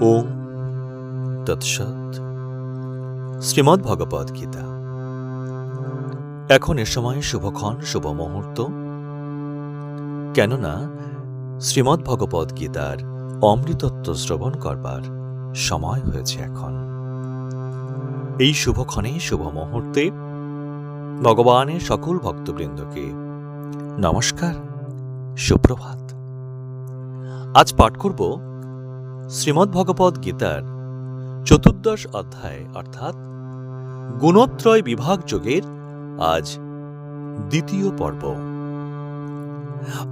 ওম তৎসৎ। শ্রীমদ্ ভগবদ গীতা। এখন এ সময় শুভক্ষণ, শুভ মুহূর্ত। কেননা শ্রীমদ্ ভগবদ গীতার অমৃতত্ব শ্রবণ করবার সময় হয়েছে এখন। এই শুভক্ষণে, শুভ মুহূর্তে ভগবানের সকল ভক্তবৃন্দকে নমস্কার, সুপ্রভাত। আজ পাঠ করব শ্রীমদ্ ভগবদ গীতার চতুর্দশ অধ্যায়, অর্থাৎ গুণত্রয় বিভাগ যোগের আজ দ্বিতীয় পর্ব।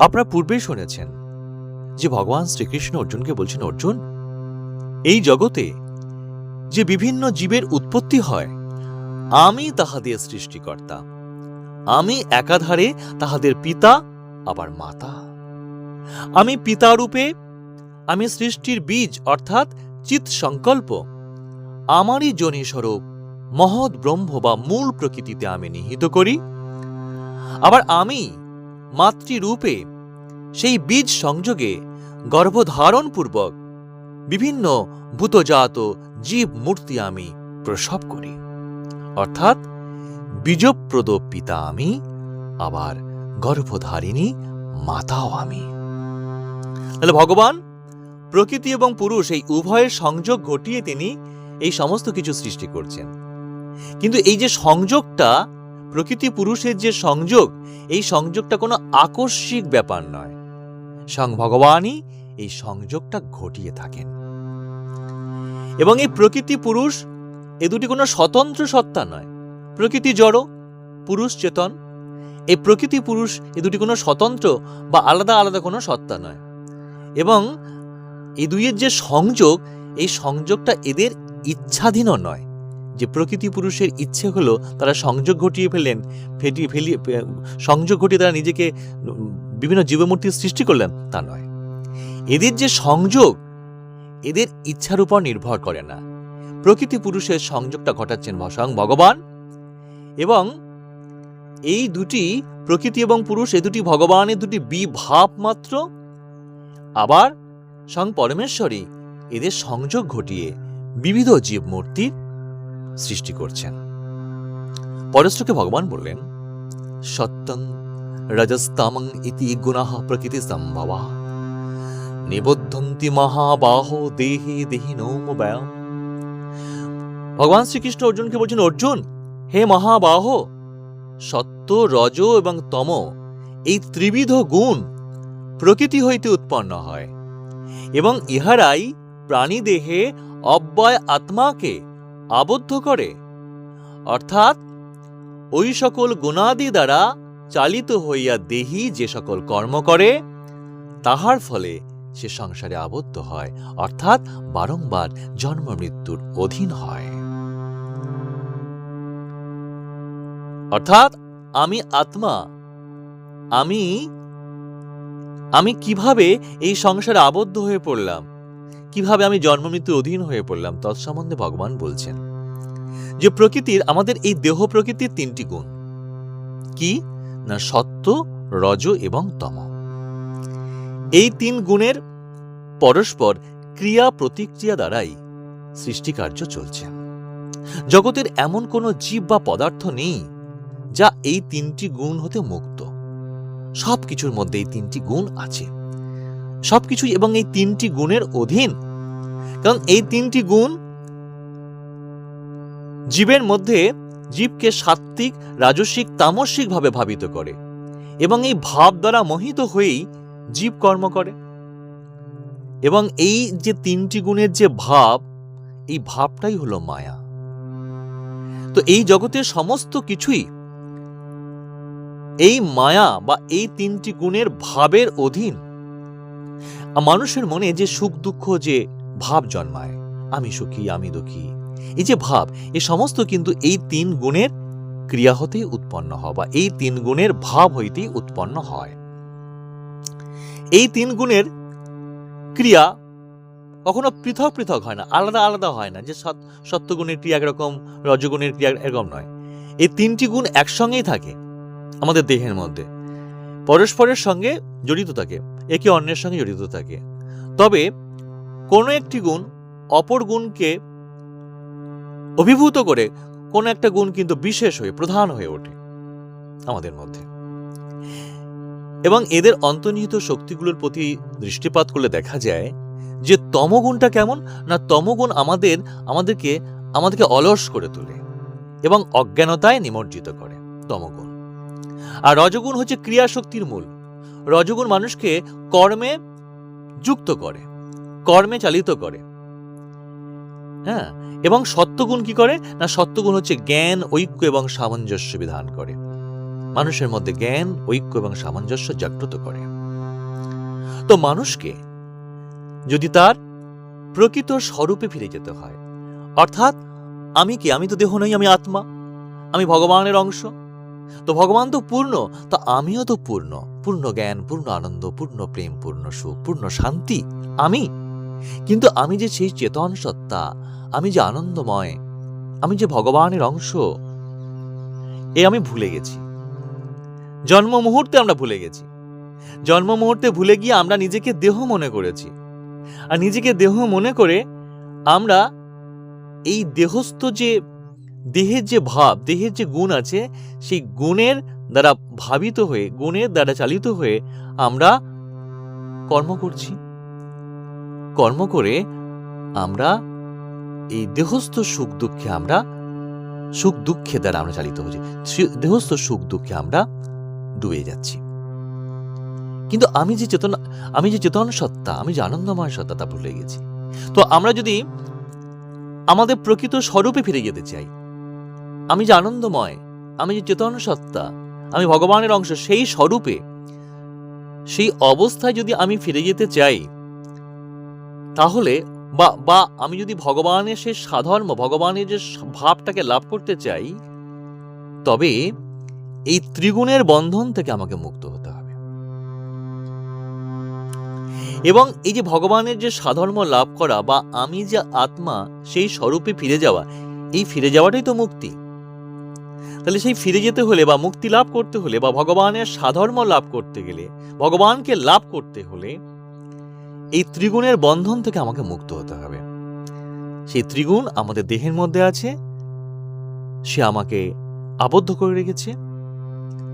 আপনারা পূর্বেই শুনেছেন যে ভগবান শ্রীকৃষ্ণ অর্জুনকে বলছেন, অর্জুন, এই জগতে যে বিভিন্ন জীবের উৎপত্তি হয়, আমি তাহাদের সৃষ্টিকর্তা। আমি একাধারে তাহাদের পিতা, আবার মাতা। আমি পিতা রূপে আমি সৃষ্টির বীজ, অর্থাৎ চিত সংকল্প আমারই জনি স্বরূপ মহৎ ব্রহ্ম বা মূল প্রকৃতিতে আমি নিহিত করি। আবার আমি, মাতৃরূপে, সেই বীজ সংযোগে গর্ভধারণ পূর্বক বিভিন্ন ভূতজাত জীব মূর্তি আমি প্রসব করি। অর্থাৎ বীজপ্রদ পিতা আমি, আবার গর্ভধারিণী মাতাও আমি। তাহলে ভগবান প্রকৃতি এবং পুরুষ এই উভয়ের সংযোগ ঘটিয়ে তিনি এই সমস্ত কিছু সৃষ্টি করছেন। কিন্তু এই যে সংযোগটা, প্রকৃতি পুরুষের যে সংযোগ, এই সংযোগটা কোনো আকস্মিক ব্যাপার নয়। স্বয়ং ভগবানই এই সংযোগটা ঘটিয়ে থাকেন। এবং এই প্রকৃতি পুরুষ এ দুটি কোনো স্বতন্ত্র সত্তা নয়। প্রকৃতি জড়, পুরুষ চেতন। এই প্রকৃতি পুরুষ এ দুটি কোনো স্বতন্ত্র বা আলাদা আলাদা কোনো সত্তা নয়। এবং এই দুইয়ের যে সংযোগ, এই সংযোগটা এদের ইচ্ছাধীনও নয়। যে প্রকৃতি পুরুষের ইচ্ছে হলো তারা সংযোগ ঘটিয়ে ফেলেন ফেটিয়ে ফেলিয়ে সংযোগ ঘটিয়ে তারা নিজেকে বিভিন্ন জীবমূর্তির সৃষ্টি করলেন, তা নয়। এদের যে সংযোগ, এদের ইচ্ছার উপর নির্ভর করে না। প্রকৃতি পুরুষের সংযোগটা ঘটাচ্ছেন স্বয়ং ভগবান এবং এই দুটি প্রকৃতি এবং পুরুষ, এ দুটি ভগবানের দুটি বিভাব মাত্র। আবার স্বয়ং পরমেশ্বরী, এদের সংযোগ ঘটিয়ে বিবিধ জীব মূর্তির সৃষ্টি করছেন। পরশ্রকে ভগবান বললেন, সত্যং রজস্তামং ইতি গুণাহ প্রকৃতি সম্ভবা। নিবদ্ধন্তি মহাবাহ দেহে দেহি নৌম ব্যায়াম ভগবান শ্রীকৃষ্ণ অর্জুনকে বলছেন, অর্জুন, হে মহাবাহ, সত্য, রজ এবং তম, এই ত্রিবিধ গুণ প্রকৃতি হইতে উৎপন্ন হয়। এবং ইহারাই প্রাণীদেহে অব্যয় আত্মাকে আবদ্ধ করে। অর্থাৎ, ওই সকল গুণাদি দ্বারা চালিত হইয়া দেহি যে সকল কর্ম করে, তাহার ফলে সে সংসারে আবদ্ধ হয়, অর্থাৎ বারংবার জন্ম মৃত্যুর অধীন হয়। অর্থাৎ, আমি আত্মা, আমি আমি কীভাবে এই সংসারে আবদ্ধ হয়ে পড়লাম? কীভাবে আমি জন্মমৃত্যুর অধীন হয়ে পড়লাম? তৎসম্বন্ধে ভগবান বলছেন যে প্রকৃতির, আমাদের এই দেহ প্রকৃতির তিনটি গুণ। কি? না সত্য, রজ এবং তম। এই তিন গুণের পরস্পর ক্রিয়া প্রতিক্রিয়া দ্বারাই সৃষ্টিকার্য চলছে। জগতের এমন কোনো জীব বা পদার্থ নেই যা এই তিনটি গুণ হতে মুক্ত। সব কিছুর মধ্যে এই তিনটি গুণ আছে। সবকিছুই এবং এই তিনটি গুণের অধীন। কারণ এই তিনটি গুণ জীবের মধ্যে জীবকে সাত্ত্বিক, রাজস্বিক তামসিক ভাবে ভাবিত করে এবং এই ভাব দ্বারা মোহিত হয়েই জীব কর্ম করে। এবং এই যে তিনটি গুণের যে ভাব, এই ভাবটাই হলো মায়া। তো এই জগতের সমস্ত কিছুই এই মায়া বা এই তিনটি গুণের ভাবের অধীন। মানুষের মনে যে সুখ দুঃখ যে ভাব জন্মায়, আমি সুখী, আমি দুঃখী, এই যে ভাব, এ সমস্ত কিন্তু এই তিন গুণের ক্রিয়া হতেই উৎপন্ন হয় বা এই তিন গুণের ভাব হইতেই উৎপন্ন হয়। এই তিন গুণের ক্রিয়া কখনো পৃথক পৃথক হয় না, আলাদা আলাদা হয় না, যে সত্যগুণের ক্রিয়া একরকম, রজগুণের ক্রিয়া এরকম নয়। এই তিনটি গুণ একসঙ্গেই থাকে। আমাদের দেহের মধ্যে। পরস্পরের সঙ্গে জড়িত থাকে, একে অন্যের সঙ্গে জড়িত থাকে। তবে কোনো একটি গুণ অপর গুণকে অভিভূত করে কোন একটা গুণ কিন্তু বিশেষ হয়ে, প্রধান হয়ে ওঠে আমাদের মধ্যে। এবং এদের অন্তর্নিহিত শক্তিগুলোর প্রতি দৃষ্টিপাত করলে দেখা যায় যে তমগুণটা কেমন না তমগুণ আমাদের, আমাদেরকে আমাদেরকে অলস করে তোলে এবং অজ্ঞানতায় নিমজ্জিত করে তমগুণ। আর রজগুণ হচ্ছে ক্রিয়া শক্তির মূল। রজগুণ মানুষকে কর্মে যুক্ত করে, কর্মে চালিত করে। হ্যাঁ? এবং সত্যগুণ কি করে? না, সত্যগুণ হচ্ছে জ্ঞান, ঐক্য এবং সামঞ্জস্য বিধান করে। মানুষের মধ্যে জ্ঞান, ঐক্য এবং সামঞ্জস্য জাগ্রত করে। তো মানুষকে যদি তার প্রকৃত স্বরূপে ফিরে যেতে হয়, অর্থাৎ আমি কি, আমি তো দেহ নই, আমি আত্মা, আমি ভগবানের অংশ তো ভগবান তো পূর্ণ, তা আমিও তো পূর্ণ। পূর্ণ জ্ঞান, পূর্ণ আনন্দ, পূর্ণ প্রেম, পূর্ণ সুখ, পূর্ণ শান্তি। আমি? কিন্তু আমি যে সেই চেতন সত্তা, আমি যে আনন্দময়, আমি যে ভগবানের অংশ, এ আমি ভুলে গেছি। জন্ম মুহূর্তে আমরা ভুলে গেছি। জন্ম মুহূর্তে ভুলে গিয়ে আমরা নিজেকে দেহ মনে করেছি। আর নিজেকে দেহ মনে করে আমরা এই দেহস্থ যে দেহের যে ভাব, দেহের যে গুণ আছে, সেই গুণের দ্বারা ভাবিত হয়ে, গুণের দ্বারা চালিত হয়ে আমরা কর্ম করছি। কর্ম করে আমরা এই দেহস্থ সুখ দুঃখে আমরা, সুখ দুঃখে দ্বারা আমরা চালিত হচ্ছি। দেহস্থ সুখ দুঃখে আমরা ডুবে যাচ্ছি। কিন্তু আমি যে চেতন, আমি যে চেতন সত্তা, আমি যে আনন্দময় সত্তা তা ভুলে গেছি। তো আমরা যদি আমাদের প্রকৃত স্বরূপে ফিরে যেতে চাই আমি যে আনন্দময়, আমি যে চেতন সত্তা আমি ভগবানের অংশ, সেই স্বরূপে, সেই অবস্থায় যদি আমি ফিরে যেতে চাই, তাহলে বা বা আমি যদি ভগবানের সে সাধর্ম, ভগবানের যে ভাবটাকে লাভ করতে চাই, তবে এই ত্রিগুণের বন্ধন থেকে আমাকে মুক্ত হতে হবে। এবং এই যে ভগবানের যে সাধর্ম লাভ করা বা আমি যে আত্মা, সেই স্বরূপে ফিরে যাওয়া, এই ফিরে যাওয়াটাই তো মুক্তি। তাহলে সেই ফিরে যেতে হলে বা মুক্তি লাভ করতে হলে বা ভগবানের সাধর্ম লাভ করতে গেলে, ভগবানকে লাভ করতে হলে এই ত্রিগুণের বন্ধন থেকে আমাকে মুক্ত হতে হবে। সেই ত্রিগুণ আমাদের দেহের মধ্যে আছে, সে আমাকে আবদ্ধ করে রেখেছে।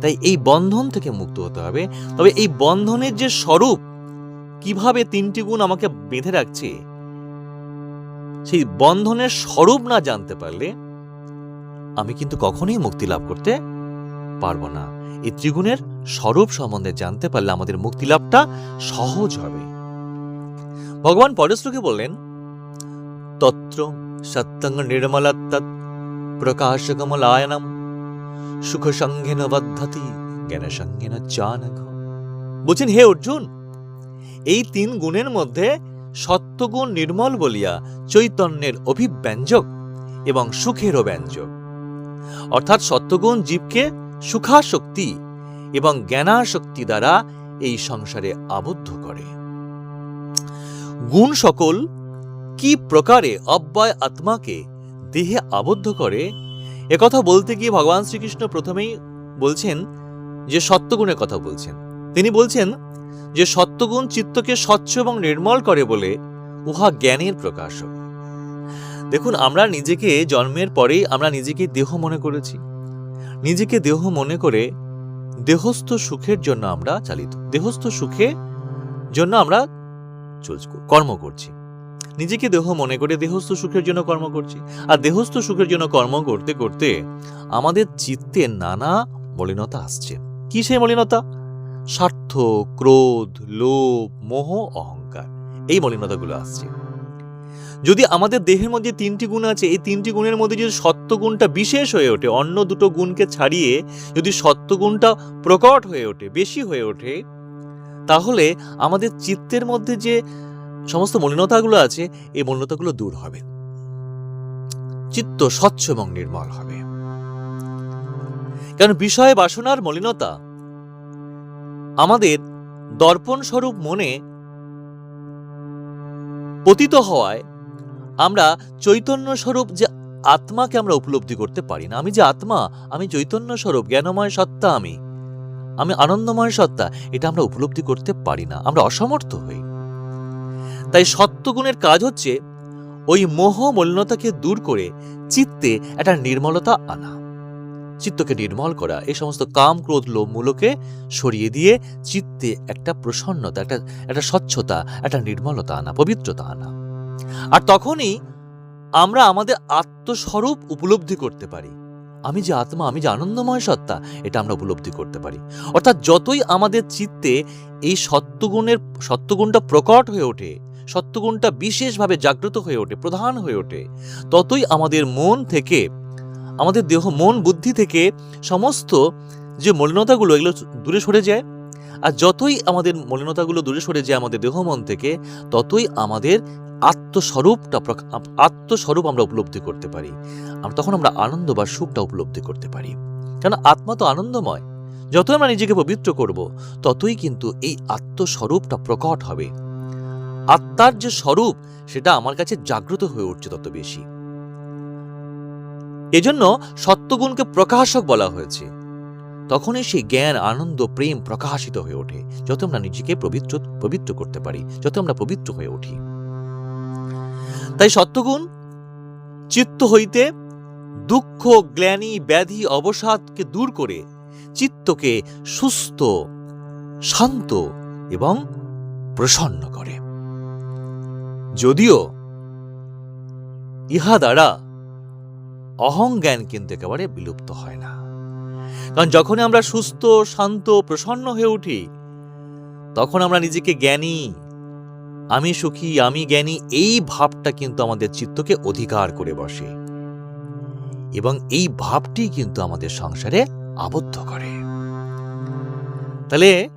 তাই এই বন্ধন থেকে মুক্ত হতে হবে। তবে এই বন্ধনের যে স্বরূপ, কীভাবে তিনটি গুণ আমাকে বেঁধে রাখছে, সেই বন্ধনের স্বরূপ না জানতে পারলে আমি কিন্তু কখনোই মুক্তি লাভ করতে পারব না। এই ত্রিগুণের স্বরূপ সম্বন্ধে জানতে পারলে আমাদের মুক্তি লাভটা সহজ হবে। ভগবান পরের শ্লোকে বললেন, তত্র সত্যঙ্গ নির্মলত্তৎ প্রকাশকমলায়নম সুখ সঙ্গেন বদ্ধতি জ্ঞান সঙ্গেন চানঘ বলছেন, হে অর্জুন, এই তিন গুণের মধ্যে সত্যগুণ নির্মল বলিয়া চৈতন্যের অভিব্যঞ্জক এবং সুখেরও ব্যঞ্জক। অর্থাৎ সত্যগুণ জীবকে সুখাশক্তি এবং জ্ঞানাশক্তি দ্বারা এই সংসারে আবদ্ধ করে। গুণ সকল কি প্রকারে অব্যয় আত্মাকে দেহে আবদ্ধ করে? একথা বলতে গিয়ে ভগবান শ্রীকৃষ্ণ প্রথমেই বলছেন যে সত্যগুণের কথা বলছেন। তিনি বলছেন যে সত্যগুণ চিত্তকে স্বচ্ছ এবং নির্মল করে বলে উহা জ্ঞানের প্রকাশক। দেখুন, আমরা নিজেকে জন্মের পরেই আমরা নিজেকে দেহ মনে করেছি। নিজেকে দেহ মনে করে দেহস্থ সুখের জন্য আমরা চালিত। দেহস্থ সুখে জন্য আমরা কর্ম করছি। নিজেকে দেহ মনে করে দেহস্থ সুখের জন্য কর্ম করছি। আর দেহস্থ সুখের জন্য কর্ম করতে করতে আমাদের চিত্তে নানা মলিনতা আসছে। কি সেই মলিনতা? স্বার্থ, ক্রোধ, লোভ, মোহ, অহংকার। এই মলিনতাগুলো আসছে। যদি আমাদের দেহের মধ্যে তিনটি গুণ আছে, এই তিনটি গুণের মধ্যে যদি সত্য গুণটা বিশেষ হয়ে ওঠে, অন্য দুটো গুণকে ছাড়িয়ে যদি সত্য গুণটা প্রকট হয়ে ওঠে, বেশি হয়ে ওঠে, তাহলে আমাদের চিত্তের মধ্যে যে সমস্ত মলিনতাগুলো আছে, এই মলিনতাগুলো দূর হবে। চিত্ত স্বচ্ছ এবং নির্মল হবে। কারণ বিষয় বাসনার মলিনতা আমাদের দর্পণ স্বরূপ মনে পতিত হওয়ায় আমরা চৈতন্য স্বরূপ যে আত্মাকে আমরা উপলব্ধি করতে পারি না। আমি যে আত্মা, আমি চৈতন্য স্বরূপ জ্ঞানময় সত্তা আমি। আমি আনন্দময় সত্তা, এটা আমরা উপলব্ধি করতে পারি না। আমরা অসমর্থ হই। তাই সত্যগুণের কাজ হচ্ছে ওই মোহ মলিনতাকে দূর করে চিত্তে একটা নির্মলতা আনা। চিত্তকে নির্মল করা, এই সমস্ত কাম, ক্রোধ, লোভ, মূলকে সরিয়ে দিয়ে চিত্তে একটা প্রসন্নতা, একটা একটা স্বচ্ছতা, একটা নির্মলতা আনা, পবিত্রতা আনা। আর তখনই আমরা আমাদের আত্মস্বরূপ উপলব্ধি করতে পারি। আমি যে আত্মা, আমি যে আনন্দময় সত্তা, এটা আমরা উপলব্ধি করতে পারি। অর্থাৎ যতই আমাদের চিত্তে এই সত্যগুণের, সত্যগুণটা প্রকট হয়ে ওঠে, সত্যগুণটা বিশেষভাবে জাগ্রত হয়ে ওঠে, প্রধান হয়ে ওঠে, ততই আমাদের মন থেকে, আমাদের দেহ, মন, বুদ্ধি থেকে সমস্ত যে মলিনতাগুলো, এগুলো দূরে সরে যায়। আর যতই আমাদের মলিনতাগুলো দূরে সরে যায় আমাদের দেহ মন থেকে, ততই আমাদের আত্মস্বরূপটা আত্মস্বরূপ আমরা উপলব্ধি করতে পারি। আর তখন আমরা আনন্দ বা সুখটা উপলব্ধি করতে পারি। কেন আত্মা তো আনন্দময়। যতই আমরা নিজেকে পবিত্র করব, ততই কিন্তু এই আত্মস্বরূপটা প্রকট হবে। আত্মার যে স্বরূপ, সেটা আমার কাছে জাগ্রত হয়ে উঠছে তত বেশি। এজন্য সত্যগুণকে প্রকাশক বলা হয়েছে। তখনই সেই জ্ঞান, আনন্দ, প্রেম প্রকাশিত হয়ে ওঠে, যত আমরা নিজেকে পবিত্র পবিত্র করতে পারি, যত আমরা পবিত্র হয়ে উঠি। তাই সত্যগুণ, চিত্ত হইতে দুঃখ, গ্লানি, ব্যাধি, অবসাদকে দূর করে চিত্তকে সুস্থ, শান্ত এবং প্রসন্ন করে। যদিও ইহা দ্বারা অহংজ্ঞান কিন্তু একেবারে বিলুপ্ত হয় না। কারণ যখন আমরা সুস্থ, শান্ত, প্রসন্ন হয়ে উঠি, তখন আমরা নিজেকে জ্ঞানী। আমি সুখী, আমি জ্ঞানী, এই ভাবটা কিন্তু আমাদের চিত্তকে অধিকার করে বসে। এবং এই ভাবটি কিন্তু আমাদের সংসারে আবদ্ধ করে। তাহলে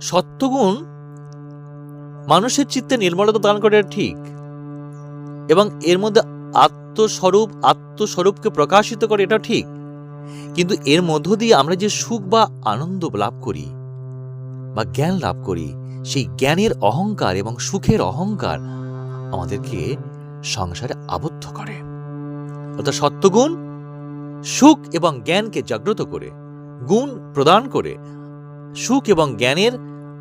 সত্যগুণ মানুষের চিত্তে নির্মলতা দান করে ঠিক। এবং এর মধ্যে আত্মস্বরূপ, আত্মস্বরূপকে প্রকাশিত করে এটা ঠিক। কিন্তু এর মধ্য দিয়ে আমরা যে সুখ বা আনন্দ লাভ করি, বা জ্ঞান লাভ করি, সেই জ্ঞানের অহংকার এবং সুখের অহংকার আমাদেরকে সংসারে আবদ্ধ করে। অর্থাৎ সত্যগুণ সুখ এবং জ্ঞানকে জাগ্রত করে, গুণ প্রদান করে, সুখ এবং জ্ঞানের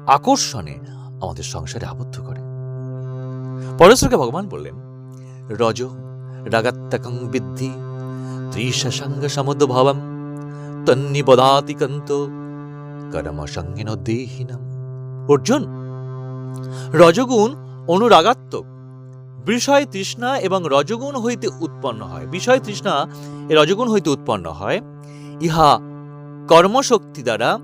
আকর্ষণে আমাদের সংসারে আবদ্ধ করে। পরশ্বরকে ভগবান বললেন, রজ রাগাত্তকং বিদ্ধি ত্রিশাসঙ্গ সমুদ্ভবম তন্নিবদাতি কন্ত কর্ম সঙ্গিন দেহিনম অর্জুন রজগুণ অনুরাগাত্মক বিষয় তৃষ্ণা এবং রজগুণ হইতে উৎপন্ন হয়. বিষয় তৃষ্ণা রজগুণ হইতে উৎপন্ন হয়. ইহা কর্মশক্তি দ্বারা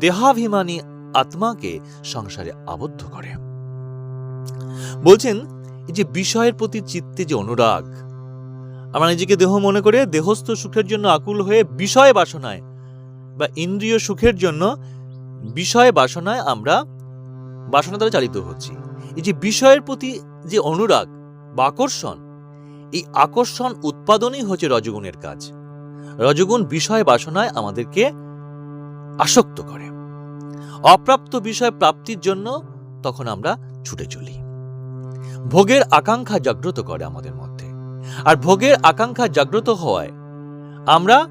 দেহাভিমানী আত্মাকে সংসারে আবদ্ধ করে বলছেন যে বিষয়ের প্রতি চিত্তে যে অনুরাগ আমরা নিজেকে দেহ মনে করে দেহস্থ সুখের জন্য আকুল হয়ে বিষয় বাসনায় বা ইন্দ্রিয় সুখের জন্য বিষয় বাসনায় আমরা বাসনা দ্বারা চালিত হচ্ছি। এই যে বিষয়ের প্রতি যে অনুরাগ বা আকর্ষণ, এই আকর্ষণ উৎপাদনই হচ্ছে রজগুণের কাজ। রজগুণ বিষয় বাসনায় আমাদেরকে আসক্ত করে। অপ্রাপ্ত বিষয় প্রাপ্তির জন্য তখন আমরা ছুটে চলি। ভোগের আকাঙ্ক্ষা জাগ্রত করে আমাদের মধ্যে। আর ভোগের আকাঙ্ক্ষা জাগ্রত হওয়ায় আমরা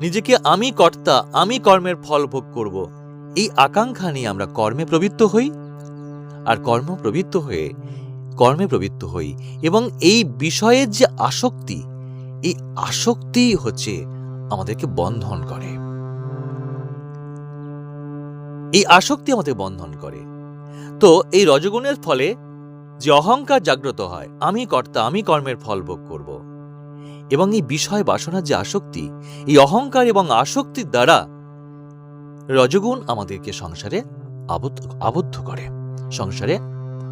নিজেকে আমি কর্তা, আমি কর্মের ফল ভোগ করব। এই আকাঙ্ক্ষা নিয়ে আমরা কর্মে প্রবৃত্ত হই আর কর্ম প্রবৃত্ত হয়ে কর্মে প্রবৃত্ত হই এবং এই বিষয়ের যে আসক্তি, এই আসক্তি হচ্ছে আমাদেরকে বন্ধন করে। এই আসক্তি আমাদের বন্ধন করে। তো এই রজগুণের ফলে যে অহংকার জাগ্রত হয়, আমি কর্তা, আমি কর্মের ফল ভোগ করব। এবং এই বিষয় বাসনার যে আসক্তি, এই অহংকার এবং আসক্তির দ্বারা রজগুণ আমাদেরকে সংসারে আবদ্ধ আবদ্ধ করে। সংসারে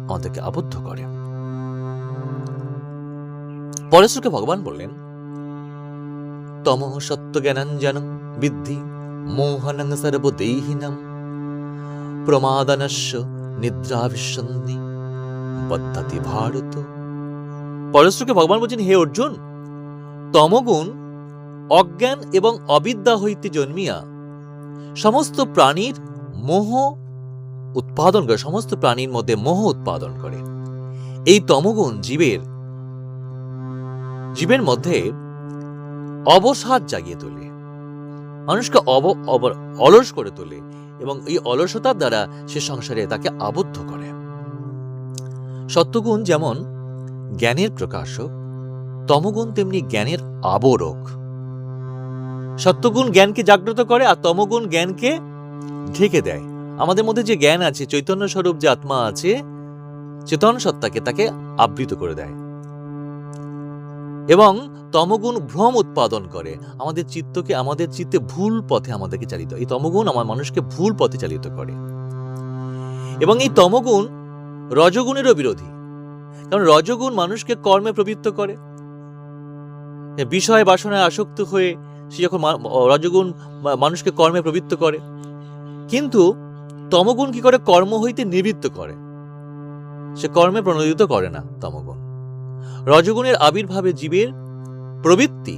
আমাদেরকে আবদ্ধ করে। পরেশ্বরকে ভগবান বললেন, তম সত্য জ্ঞানাঞ্জনম বিদ্ধি, মোহনং সর্বদেহিনম প্রমাদানস্য নিদ্রাভিসন্ধি। পদ্ধতি ভারত। পরশুকে ভগবান বলছেন, হে অর্জুন, তমগুণ অজ্ঞান এবং অবিদ্যা হইতে জন্মিয়া সমস্ত প্রাণীর মোহ উৎপাদন করে, সমস্ত প্রাণীর মধ্যে মোহ উৎপাদন করে। এই তমগুণ জীবের জীবের মধ্যে অবসাদ জাগিয়ে তোলে। মানুষকে অব- অলস করে তোলে এবং এই অলসতার দ্বারা সে সংসারে তাকে আবদ্ধ করে। সত্যগুণ যেমন জ্ঞানের প্রকাশক, তমগুণ তেমনি জ্ঞানের আবরক। সত্যগুণ জ্ঞানকে জাগ্রত করে আর তমগুণ জ্ঞানকে ঢেকে দেয়। আমাদের মধ্যে যে জ্ঞান আছে, চৈতন্য স্বরূপ যে আত্মা আছে, চেতন সত্তাকে তাকে আবৃত করে দেয়। এবং তমগুণ ভ্রম উৎপাদন করে। আমাদের চিত্তকে, আমাদের চিত্তে ভুল পথে আমাদেরকে চালিত এই তমগুণ আমার মানুষকে ভুল পথে চালিত করে। এবং এই তমগুণ রজগুণেরও বিরোধী। কারণ রজগুণ মানুষকে কর্মে প্রবৃত্ত করে। বিষয় বাসনায় আসক্ত হয়ে সে যখন রজগুণ মানুষকে কর্মে প্রবৃত্ত করে, কিন্তু তমগুণ কি করে কর্ম হইতে নিবৃত্ত করে? সে কর্মে প্রণোদিত করে না তমগুণ। রজগুণের আবির্ভাবে জীবের প্রবৃত্তি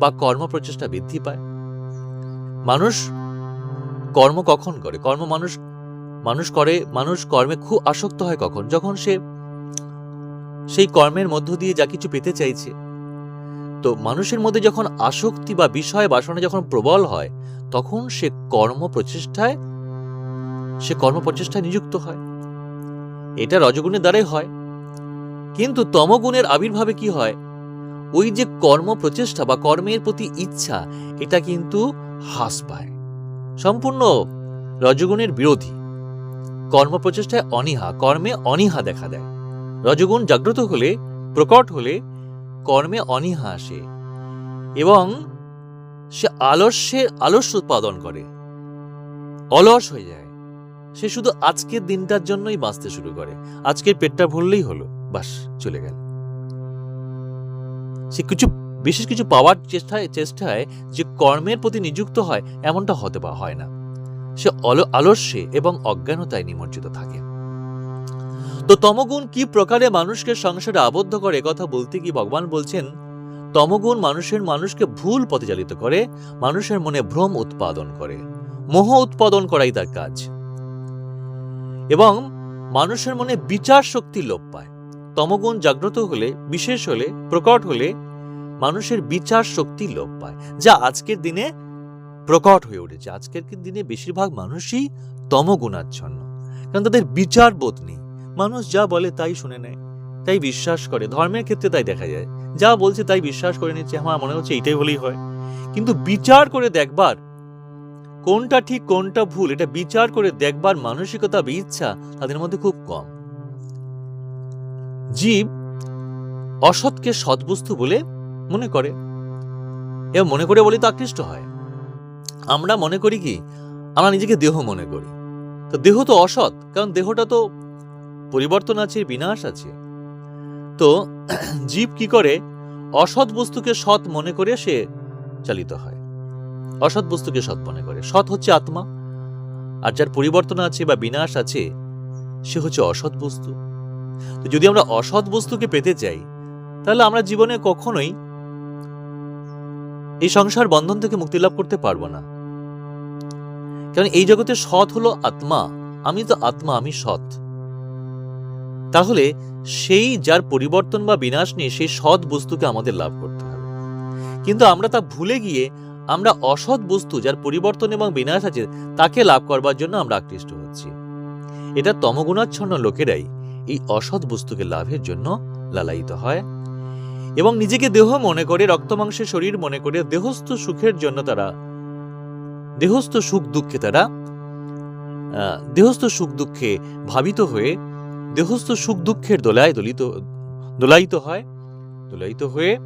বা কর্ম প্রচেষ্টা বৃদ্ধি পায়। মানুষ কর্ম কখন করে? কর্ম মানুষ মানুষ করে, মানুষ কর্মে খুব আসক্ত হয় কখন? যখন সে সেই কর্মের মধ্য দিয়ে যা কিছু পেতে চাইছে। তো মানুষের মধ্যে যখন আসক্তি বা বিষয় বাসনা যখন প্রবল হয়, তখন সে কর্ম প্রচেষ্টায় সে কর্ম প্রচেষ্টায় নিযুক্ত হয়। এটা রজগুণের দ্বারাই হয়। কিন্তু তমগুণের আবির্ভাবে কি হয়? ওই যে কর্ম প্রচেষ্টা বা কর্মের প্রতি ইচ্ছা, এটা কিন্তু হ্রাস পায়। সম্পূর্ণ রজগুণের বিরোধী। কর্ম প্রচেষ্টায় অনীহা, কর্মে অনীহা দেখা দেয়। রজগুণ জাগ্রত হলে, প্রকট হলে কর্মে অনীহা আসে এবং সে আলস্যের আলস্য উৎপাদন করে। অলস হয়ে যায়। সে শুধু আজকের দিনটার জন্যই বাঁচতে শুরু করে। আজকের পেটটা ভরলেই হলো, বাস, চলে গেল। সে কিছু, বিশেষ কিছু পাওয়ার চেষ্টায় চেষ্টায় যে কর্মের প্রতি নিযুক্ত হয়, এমনটা হতে বা হয় না। সে আলস্যে এবং অজ্ঞানতায় নিমজ্জিত থাকে। তো তমগুণ কি প্রকারে মানুষকে সংসারে আবদ্ধ করে কথা বলতে কি ভগবান বলছেন, তমগুণ মানুষের মানুষকে ভুল পথে চালিত করে, মানুষের মনে ভ্রম উৎপাদন করে, মোহ উৎপাদন করাই তার কাজ। এবং মানুষের মনে বিচার শক্তি লোপ পায়। তমগুণ জাগ্রত হলে, বিশেষ হলে, প্রকট হলে মানুষের বিচার শক্তি লোপ পায়। যা আজকের দিনে প্রকট হয়ে উঠেছে। আজকের দিনে বেশিরভাগ মানুষই তমগুণাচ্ছন্ন? কারণ তাদের বিচার বোধ নেই। মানুষ যা বলে তাই শুনে নেয়, তাই বিশ্বাস করে। ধর্মের ক্ষেত্রে তাই দেখা যায়। যা বলছে তাই বিশ্বাস করে নিচ্ছে, আমার মনে হচ্ছে এইটাই হলেই হয়। কিন্তু বিচার করে দেখবার, কোনটা ঠিক, কোনটা ভুল, এটা বিচার করে দেখবার মানসিকতা বা ইচ্ছা তাদের মধ্যে খুব কম। জীব অসৎকে সৎবস্তু বলে মনে করে। এবং মনে করে বলে তো আকৃষ্ট হয়। আমরা মনে করি কি? আমরা নিজেকে দেহ মনে করি। তো দেহ তো অসৎ, কারণ দেহটা তো পরিবর্তন আছে, বিনাশ আছে। তো জীব কি করে? অসৎ বস্তুকে সৎ মনে করে সে চালিত হয়। অসৎ বস্তুকে সৎ মনে করে। সৎ হচ্ছে আত্মা, আর যার পরিবর্তন আছে বা বিনাশ আছে, সে হচ্ছে অসৎ বস্তু। তো যদি আমরা অসৎ বস্তুকে পেতে চাই, তাহলে আমরা জীবনে কখনোই এই সংসার বন্ধন থেকে মুক্তি লাভ করতে পারব না। কারণ এই জগতে সৎ হলো আত্মা, আমি তো আত্মা, আমি সৎ। তাহলে সেই যার পরিবর্তন বা বিনাশ নিয়ে সেই সৎ বস্তুকে আমাদের লাভ করতে হবে। কিন্তু আমরা তা ভুলে গিয়ে আমরা অসৎ বস্তু যার পরিবর্তন এবং বিনাশ আছে, তাকে লাভ করবার জন্য আমরা আকৃষ্ট হচ্ছি। এটা তমগুণাচ্ছন্ন লোকেরাই এই অসৎ বস্তুকে লাভের জন্য লালায়িত হয়। এবং নিজেকে দেহ মনে করে রক্তমাংসের শরীর মনে করে, দেহস্থ সুখের জন্য তারা, দেহস্থ সুখ দুঃখে তারা দেহস্থ সুখ দুঃখে ভাবিত হয়ে, দেহস্থ সুখ দুঃখের দোলায় দলিত, দোলায়িত হয়, দোলায়িত হয়ে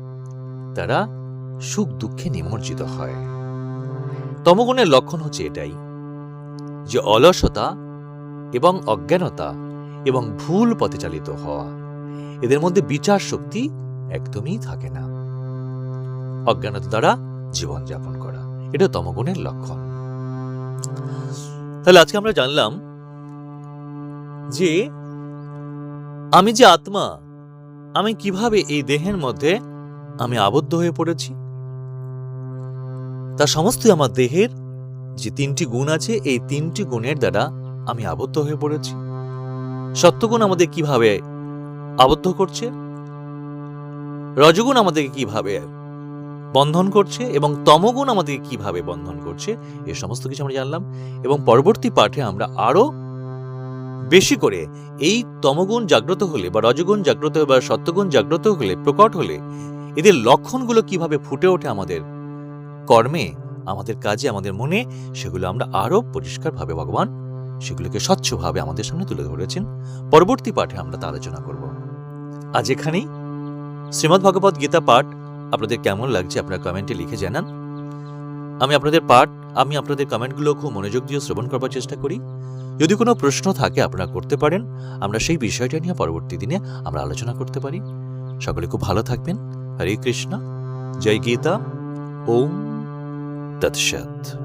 তারা সুখ দুঃখে নিমজ্জিত হয়। তমগুণের লক্ষণ হচ্ছে এটাই, যে অলসতা এবং অজ্ঞানতা এবং ভুল পথে চালিত হওয়া। এদের মধ্যে বিচার শক্তি একদমই থাকে না। অজ্ঞানতা দ্বারা জীবনযাপন করা, এটা তমগুণের লক্ষণ। তাহলে আজকে আমরা জানলাম যে আমি যে আত্মা, আমি কীভাবে এই দেহের মধ্যে আমি আবদ্ধ হয়ে পড়েছি? তা সমস্তই আমার দেহের যে তিনটি গুণ আছে, এই তিনটি গুণের দ্বারা আমি আবদ্ধ হয়ে পড়েছি। সত্যগুণ আমাদের কীভাবে আবদ্ধ করছে? রজগুণ আমাদেরকে কীভাবে বন্ধন করছে এবং তমগুণ আমাদেরকে কীভাবে বন্ধন করছে, এ সমস্ত কিছু আমরা জানলাম এবং পরবর্তী পাঠে আমরা আরও বেশি করে এই তমগুণ জাগ্রত হলে বা রজগুণ জাগ্রত হলে বা সত্যগুণ জাগ্রত হলে, প্রকট হলে এদের লক্ষণগুলো কীভাবে ফুটে ওঠে আমাদের কর্মে, আমাদের কাজে, আমাদের মনে, সেগুলো আমরা আরও পরিষ্কারভাবে ভগবান সেগুলোকে স্বচ্ছভাবে আমাদের সামনে তুলে ধরেছেন। পরবর্তী পাঠে আমরা তা আলোচনা করব। আজ এখানেই শ্রীমদ্ ভগবত গীতা পাঠ আপনাদের কেমন লাগছে আপনারা কমেন্টে লিখে জানান। আমি আপনাদের পাঠ, আমি আপনাদের কমেন্টগুলো খুব মনোযোগ দিয়ে শ্রবণ করবার চেষ্টা করি। যদি কোনো প্রশ্ন থাকে আপনারা করতে পারেন, আমরা সেই বিষয়টা নিয়ে পরবর্তী দিনে আমরা আলোচনা করতে পারি। সকলে খুব ভালো থাকবেন। হরে কৃষ্ণ। জয় গীতা। ওম তৎসৎ।